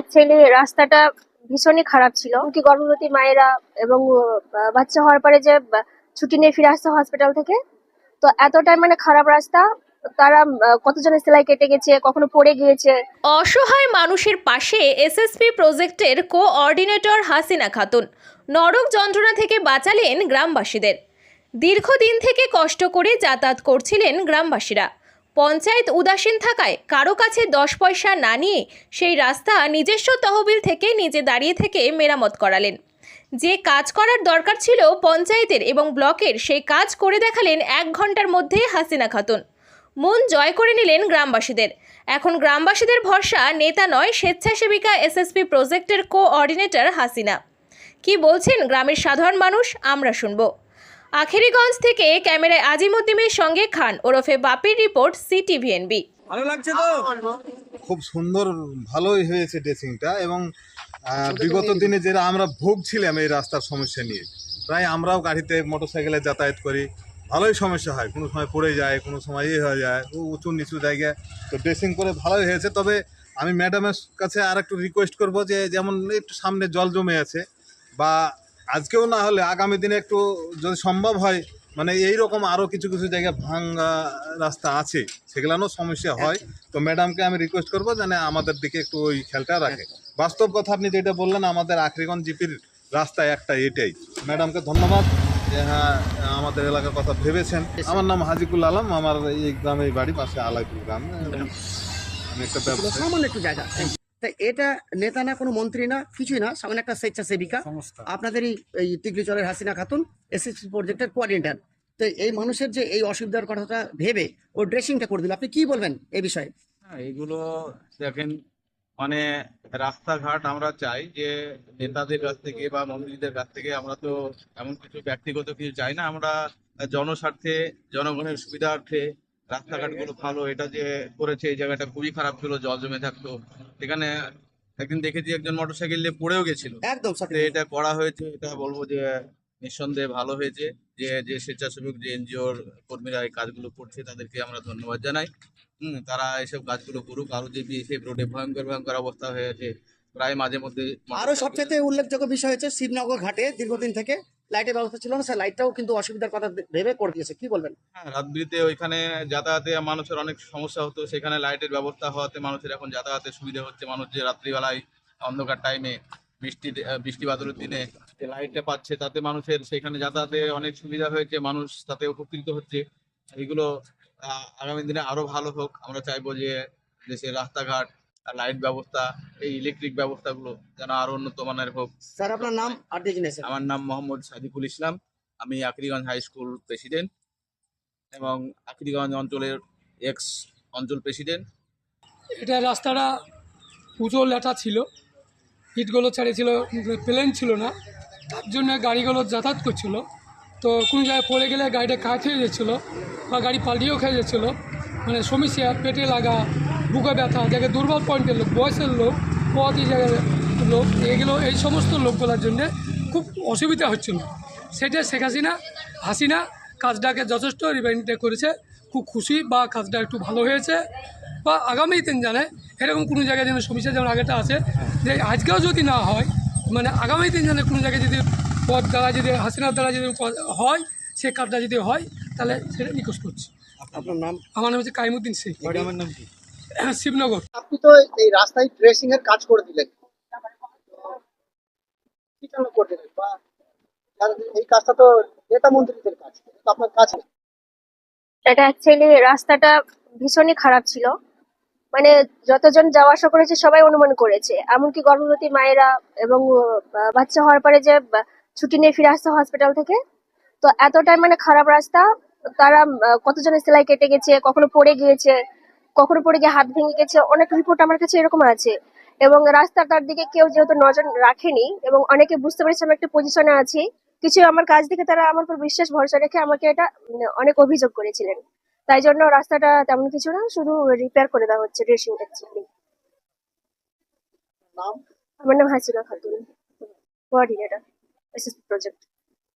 Actually রাস্তাটা ভীষণই খারাপ ছিল। কি গর্ভবতী মায়েরা এবং বাচ্চা হওয়ার পরে যে ছুটি নিয়ে ফিরে আসছে হসপিটাল থেকে, তো এতটাই মানে খারাপ রাস্তা। তারা কতজন সেলাই কেটে গেছে, কখনো পড়ে গিয়েছে। অসহায় মানুষের পাশে এসএসপি প্রজেক্টের কোঅর্ডিনেটর হাসিনা খাতুন। নরক যন্ত্রণা থেকে বাঁচালেন গ্রামবাসীদের। দীর্ঘদিন থেকে কষ্ট করে যাতায়াত করছিলেন গ্রামবাসীরা। পঞ্চায়েত উদাসীন থাকায় কারও কাছে দশ পয়সা না নিয়ে সেই রাস্তা নিজস্ব তহবিল থেকে নিজে দাঁড়িয়ে থেকে মেরামত করালেন। যে কাজ করার দরকার ছিল পঞ্চায়েতের এবং ব্লকের, সেই কাজ করে দেখালেন এক ঘণ্টার মধ্যে হাসিনা খাতুন। মন জয় করে নিলেন গ্রামবাসীদের। এখন গ্রামবাসীদের ভরসা নেতা নয়, স্বেচ্ছাসেবিকা এসএসপি প্রজেক্টের কোঅর্ডিনেটর হাসিনা। কি বলছেন গ্রামের সাধারণ মানুষ, আমরা শুনব। আখেরিগঞ্জ থেকে ক্যামেরায় আজিমুদ্দিমের সঙ্গে খান ওরফে বাপির রিপোর্ট সিটিভিএনবি। ভালো লাগছে তো? খুব সুন্দর ভালোই হয়েছে ড্রেসিংটা এবং বিগত দিনে যেটা আমরা ভুগছিলাম এই রাস্তার সমস্যা নিয়ে প্রায় আমরাও গাড়িতে মোটরসাইকেলে যাতায়াত করি ভালোই সমস্যা হয় কোনো সময় পড়ে যায় কোনো সময় ইয়ে হয়ে যায় উঁচু নিচু জায়গায় তো ড্রেসিং করে ভালোই হয়েছে। তবে আমি ম্যাডামের কাছে আর একটু রিকোয়েস্ট করব যে যেমন একটু সামনে জল জমে আছে বা আজকেও না হলে আগামী দিনে একটু যদি সম্ভব হয় মানে এই রকম আরও কিছু কিছু জায়গায় ভাঙ্গা রাস্তা আছে সেগুলারও সমস্যা হয়। তো ম্যাডামকে আমি রিকোয়েস্ট করব যেন আমাদের দিকে একটু ওই খেয়ালটা রাখে। বাস্তব কথা আপনি যেটা বললেন আমাদের আখরিগঞ্জ জিপির রাস্তা একটা এটাই। ম্যাডামকে ধন্যবাদ যে হ্যাঁ আমাদের এলাকার কথা ভেবেছেন। আমার নাম হাজিকুল আলম আমার এই গ্রামে বাড়ি পাশে আলাইপুর গ্রাম। আমি একটা ব্যবসায়ী। সামান্য একটু জায়গা। তা এটা নেতা না কোনো মন্ত্রী না কিছুই না সামনে একটা স্বেচ্ছাসেবিকা। আপনাদেরই এই তিগলিচরের হাসিনা খাতুন এসএসসি প্রজেক্টের কোয়ার্ডিনেটর তো এই মানুষের যে এই অসুবিধার কথাটা ভেবে ও ড্রেসিংটা করে দিল। আপনি কি বলবেন এই বিষয়ে? হ্যাঁ, এইগুলো দেখেন মানে রাস্তাঘাট আমরা চাই যে নেতাদের কাছ থেকে বা মন্ত্রীদের কাছ থেকে আমরা তো এমন কিছু ব্যক্তিগত কিছু চাই না আমরা জনস্বার্থে জনগণের সুবিধার্থে রাস্তাঘাটগুলো ভালো এটা যে করেছে এই জায়গাটা খুবই খারাপ ছিল জল জমে থাকতো। এখানে একদিন দেখেছি একজন মোটরসাইকেল নিয়ে পড়েও গেছিল। একদম এটা করা হয়েছে এটা বলব যে নিঃসন্দেহে ভালো হয়েছে। যে যে স্বেচ্ছাসেবক যে এনজিওর কর্মীরা এই কাজগুলো করছে তাদেরকে আমরা ধন্যবাদ জানাই। হুম তারা এইসব কাজগুলো করুক। আরও যে বিএসএফ রোডে ভয়ঙ্কর ভয়ঙ্কর অবস্থা হয়েছে প্রায় মাঝে মধ্যে আরও সবচেয়ে উল্লেখযোগ্য বিষয় হচ্ছে শিবনগর ঘাটে দীর্ঘদিন থেকে লাইটের ব্যবস্থা ছিল না স্যার লাইটটাও কিন্তু অসুবিধার কথা ভেবে করে দিয়েছে। কি বলবেন? হ্যাঁ রাতবিরিতে ওইখানে যাতায়াতে মানুষের অনেক সমস্যা হতো। সেখানে লাইটের ব্যবস্থা হওয়াতে মানুষের এখন যাতায়াতে সুবিধা হচ্ছে। মানুষ যে রাত্রিবেলায় অন্ধকার টাইমে বৃষ্টি বৃষ্টি বাদলের দিনে যে লাইটটা পাচ্ছে, তাতে মানুষের সেখানে যাতায়াতে অনেক সুবিধা হয়েছে। মানুষ তাতে উপকৃত হচ্ছে। এইগুলো আগামী দিনে আরও ভালো হোক। আমরা চাইব যে দেশের রাস্তাঘাট লাইট ব্যবস্থা এই ইলেকট্রিক ব্যবস্থাগুলো যেন আরও উন্নত মানের হোক। স্যার আপনার নাম আর আমার নাম মোহাম্মদ সাদিকুল ইসলাম। আমি আকিরিগঞ্জ হাই স্কুল প্রেসিডেন্ট এবং আকিরিগঞ্জ অঞ্চলের এক্স অঞ্চল প্রেসিডেন্ট। এটা রাস্তাটা উঁচু লেটা ছিল। ইটগুলো ছেড়েছিল প্লেন ছিল না। তার জন্য গাড়িগুলো যাতায়াত করছিল। তো কোনো জায়গায় পড়ে গেলে গাড়িটা কাজ হয়ে যাচ্ছিল বা গাড়ি পাল্টিয়েও খেয়ে যাচ্ছিল। মানে সমস্যা পেটে লাগা বুকে ব্যথা যাকে দুর্বল পয়েন্টের লোক বয়সের লোক পথই জায়গার লোক এগুলো এই সমস্ত লোকগুলোর জন্যে খুব অসুবিধা হচ্ছিল। সেটা শেখ হাসিনা হাসিনা কাজটাকে যথেষ্ট রিভেন্টে করেছে খুব খুশি বা কাজটা একটু ভালো হয়েছে বা আগামী দিন জানে এরকম কোনো জায়গায় যেন সমস্যা যেমন আগেটা আছে যে আজকেও যদি না হয় মানে আগামী দিন জানে কোনো জায়গায় যদি পথ দ্বারা যদি হাসিনার দ্বারা যদি হয় সে কাজটা যদি হয় তাহলে সেটা নিকোষ করছি। আপনার নাম? আমার নাম হচ্ছে কাইমুদ্দিন শেখ। শিবনগর। আপনি তো এই রাস্তায় ড্রেসিং এর কাজ করে দিলেন। কি জন্য করে দিলেন? বা এই কাজটা তো নেতা মন্ত্রীদের কাজ এটা তো আপনার কাজ না। এটা অ্যাকচুয়ালি রাস্তাটা ভীষণই খারাপ ছিল। মানে যতজন যাওয়া আসা করেছে সবাই অনুমান করেছে। এমনকি গর্ভবতী মায়েরা এবং বাচ্চা হওয়ার পরে যে ছুটি নিয়ে ফিরে আসছে হসপিটাল থেকে তো এতটাই মানে খারাপ রাস্তা। তারা কতজনের সেলাই কেটে গেছে কখনো পড়ে গিয়েছে কখনো পড়ে গিয়ে হাত ভেঙে গেছে অনেক রিপোর্ট আমার কাছে এরকম আছে। এবং রাস্তার রাস্তাটার দিকে কেউ যেহেতু নজর রাখেনি এবং অনেকে বুঝতে পেরেছে আমি একটা পজিশনে আছি কিছু আমার কাজ দেখে তারা আমার উপর বিশ্বাস ভরসা রেখে আমাকে এটা উম, অনেক অভিযোগ করেছিলেন। তাই জন্য রাস্তাটা তেমন কিছু না শুধু রিপেয়ার করে দেওয়া হচ্ছে ড্রেসিং আমার নাম Hasina Khatun. Coordinator SS project